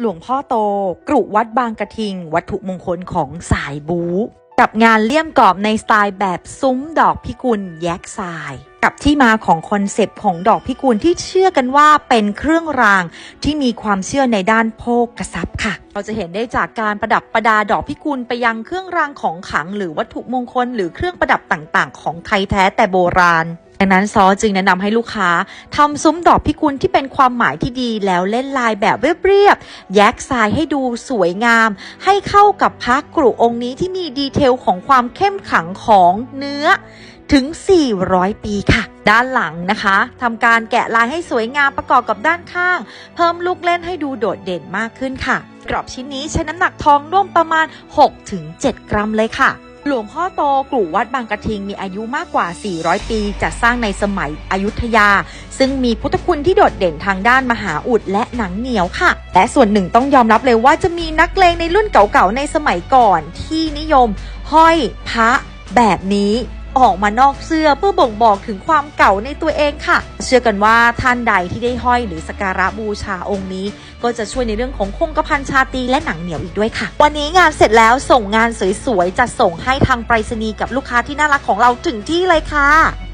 หลวงพ่อโต กรุวัดบางกระทิง วัตถุมงคลของสายบู๊กับงานเลี่ยมกรอบในสไตล์แบบซุ้มดอกพิกุลแยกทราย กับที่มาของคอนเซปต์ของดอกพิกุลที่เชื่อกันว่าเป็นเครื่องรางที่มีความเชื่อในด้านโภคทรัพย์ค่ะ เราจะเห็นได้จากการประดับประดาดอกพิกุลไปยังเครื่องรางของขลัง หรือวัตถุมงคล หรือเครื่องประดับต่างๆ ของไทยแท้แต่โบราณ ดังนั้นซอจึงแนะนำให้ลูกค้าทำซุ้มดอกพิกุลที่เป็นความหมายที่ดีแล้วเล่นลายแบบเรียบๆแยกทรายให้ดูสวยงาม ให้เข้ากับพระกรุองค์นี้ที่มีดีเทลของความเข้มขังของเนื้อถึง 400 ปีค่ะ ด้านหลังนะคะทำการแกะลายให้สวยงามประกอบกับด้านข้าง เพิ่มลูกเล่นให้ดูโดดเด่นมากขึ้นค่ะ กรอบชิ้นนี้ใช้น้ำหนักทองร่วมประมาณ 6-7 กรัมเลยค่ะ หลวงพ่อโตกลุ่วัดบางกระทิงมีอายุมากกว่า 400 ปีจัดสร้างในสมัยอยุธยา ซึ่งมีพุทธคุณที่โดดเด่นทางด้านมหาอุดและหนังเหนียวค่ะ และส่วนหนึ่งต้องยอมรับเลยว่าจะมีนักเลงในรุ่นเก่าๆในสมัยก่อนที่นิยม ห้อยพระแบบนี้ ออกมานอกเสื้อเพื่อบ่งบอกถึงความเก่าในตัวเองค่ะ เชื่อกันว่าท่านใดที่ได้ห้อยหรือสการะบูชาองค์นี้ ก็จะช่วยในเรื่องของคงกระพันชาตีและหนังเหนียวอีกด้วยค่ะ วันนี้งานเสร็จแล้วส่งงานสวยๆจะส่งให้ทางไปรษณีย์กับลูกค้าที่น่ารักของเราถึงที่เลยค่ะ